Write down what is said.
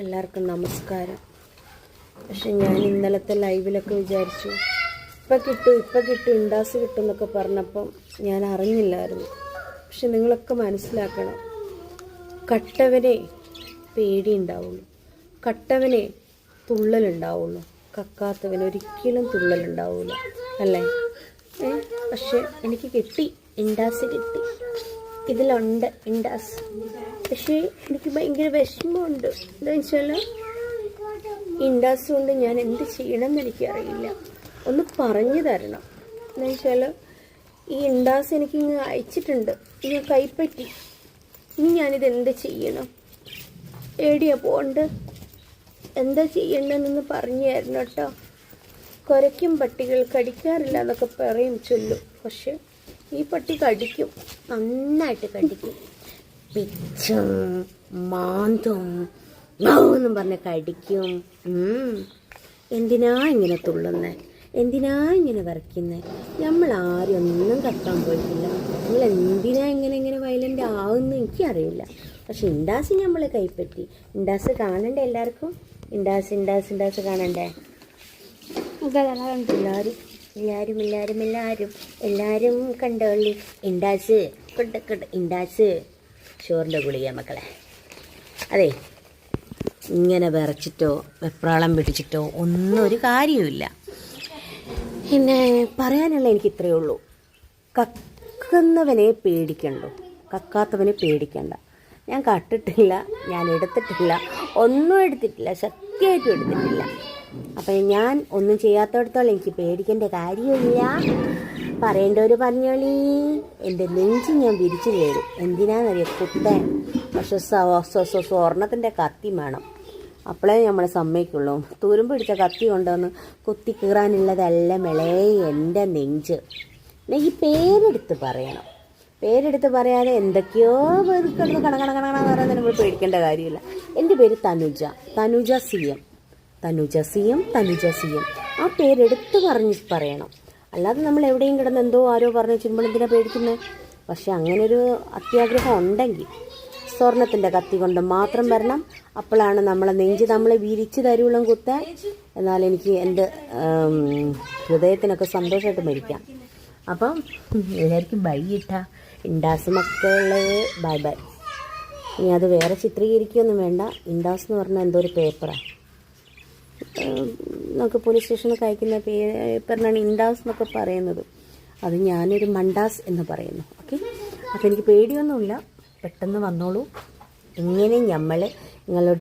എല്ലാവർക്കും നമസ്കാരം. പക്ഷെ ഞാൻ ഇന്നലത്തെ ലൈവിലൊക്കെ വിചാരിച്ചു ഇപ്പം കിട്ടും ഇപ്പം കിട്ടും ഇണ്ടാസ് കിട്ടും എന്നൊക്കെ പറഞ്ഞപ്പം ഞാൻ അറിഞ്ഞില്ലായിരുന്നു. പക്ഷെ നിങ്ങളൊക്കെ മനസ്സിലാക്കണം കട്ടവനെ പേടി ഉണ്ടാവുള്ളൂ കട്ടവനെ തുള്ളലുണ്ടാവുള്ളൂ കക്കാത്തവന് ഒരിക്കലും തുള്ളലുണ്ടാവില്ല അല്ലേ? പക്ഷെ എനിക്ക് കിട്ടി ഇണ്ടാസ് കിട്ടി. ഇതിലുണ്ട് ഇണ്ടാസ്. പക്ഷേ എനിക്ക് ഭയങ്കര വിഷമമുണ്ട്. എന്താ വെച്ചാൽ ഇണ്ടാസ് കൊണ്ട് ഞാൻ എന്ത് ചെയ്യണമെന്ന് എനിക്കറിയില്ല. ഒന്ന് പറഞ്ഞു തരണം. എന്താ വെച്ചാൽ ഈ ഇൻഡാസ് എനിക്ക് ഇങ്ങ് അയച്ചിട്ടുണ്ട്. ഇങ്ങ് കൈപ്പറ്റി. ഇനി ഞാനിത് എന്ത് ചെയ്യണം? എവിടെയാണ് പോകണ്ട്? എന്താ ചെയ്യണ്ടെന്നൊന്ന് പറഞ്ഞു തരണം കേട്ടോ. കുരയ്ക്കും പട്ടികൾ കടിക്കാറില്ല എന്നൊക്കെ പറയും ചൊല്ലും. പക്ഷെ ഈ പട്ടി കടിക്കും. നന്നായിട്ട് കടിക്കും. പിച്ചും മാന്തും മൗന്നും പറഞ്ഞ് കടിക്കും. എന്തിനാ ഇങ്ങനെ തുള്ളുന്നത് എന്തിനാ ഇങ്ങനെ വരയ്ക്കുന്നത് നമ്മൾ ആരും ഒന്നും കത്താൻ പോയിട്ടില്ല. നമ്മൾ എന്തിനാ ഇങ്ങനെ ഇങ്ങനെ വയലന്റ് ആവുമെന്ന് എനിക്കറിയില്ല. പക്ഷെ ഇൻഡാസ് നമ്മൾ കൈപ്പറ്റി. ഇൻഡാസ് കാണണ്ടേ എല്ലാവർക്കും? ഇൻഡാസ് ഇൻഡാസ് ഇൻഡാസ് കാണണ്ടേ? എല്ലാവരും എല്ലാവരും എല്ലാവരും എല്ലാവരും എല്ലാവരും കണ്ടോളി. ഇൻഡാസ് കണ്ട ഇൻഡാസ് ഇണ്ടാസ്. ഷോറിന്റെ ഗുളിക മക്കളെ. അതെ ഇങ്ങനെ വിറച്ചിട്ടോ വെപ്രാളം പിടിച്ചിട്ടോ ഒന്നും ഒരു കാര്യവുമില്ല. പിന്നെ പറയാനുള്ള എനിക്ക് ഇത്രയേ ഉള്ളൂ. കക്കുന്നവനെ പേടിക്കണ്ടോ? കക്കാത്തവനെ പേടിക്കണ്ട. ഞാൻ കട്ടിട്ടില്ല ഞാൻ എടുത്തിട്ടില്ല ഒന്നും എടുത്തിട്ടില്ല സത്യമായിട്ടും എടുത്തിട്ടില്ല. അപ്പം ഞാൻ ഒന്നും ചെയ്യാത്തടത്തോളം എനിക്ക് പേടിക്കേണ്ട കാര്യമില്ല. പറയേണ്ടവർ പറഞ്ഞോളി. എന്റെ നെഞ്ച് ഞാൻ വിരിച്ചു കയറും എന്തിനാണെന്നറിയാം കുത്താൻ പക്ഷെ സ്വർണത്തിന്റെ കത്തി വേണം. അപ്പോഴേ നമ്മൾ സമ്മതിക്കുള്ളൂ. തുരുമ്പ് പിടിച്ച കത്തി കൊണ്ടുവന്ന് കുത്തി കീറാനുള്ളതല്ല മിളേ എന്റെ നെഞ്ച്. ഈ പേരെടുത്ത് പറയണം. പേരെടുത്ത് പറയാതെ എന്തൊക്കെയോ കിടന്ന് കണ കണ കണ കണ എന്ന് പറയുന്നത് നമ്മൾ പേടിക്കേണ്ട കാര്യമില്ല. എന്റെ പേര് Thanuja. Thanuja C M. Thanuja C M Thanuja C M. ആ പേരെടുത്ത് പറഞ്ഞ് പറയണം. അല്ലാതെ നമ്മൾ എവിടെയും കിടന്ന് എന്തോ ആരോ പറഞ്ഞു ചിമ്പളെന്തിനാ പേടിക്കുന്നത് പക്ഷെ അങ്ങനൊരു അത്യാഗ്രഹം ഉണ്ടെങ്കിൽ സ്വർണത്തിന്റെ കത്തി കൊണ്ട് മാത്രം വരണം. അപ്പോഴാണ് നമ്മളെ നെഞ്ച് നമ്മളെ വിരിച്ച് തരുവളം കുത്താൻ. എന്നാൽ എനിക്ക് എന്റെ ഹൃദയത്തിനൊക്കെ സന്തോഷമായിട്ട് മരിക്കാം. അപ്പം എല്ലാവർക്കും ബൈ ഇട്ട. ഇൻഡാസ് മക്കളെ ബൈ ബൈ. ഇനി അത് വേറെ ചിത്രീകരിക്കുകയൊന്നും വേണ്ട. ഇൻഡാസ് എന്ന് പറഞ്ഞാൽ എന്തോ ഒരു പേപ്പറാണ് നമുക്ക് പോലീസ് സ്റ്റേഷനിൽ അയക്കുന്ന പേപ്പറിനാണ് ഇൻഡാസ് എന്നൊക്കെ പറയുന്നത്. അത് ഞാനൊരു മണ്ടാസ് എന്ന് പറയുന്നു. ഓക്കെ അപ്പോൾ എനിക്ക് പേടിയൊന്നുമില്ല. പെട്ടെന്ന് വന്നോളൂ. ഇങ്ങനെ നമ്മൾ നിങ്ങളോട്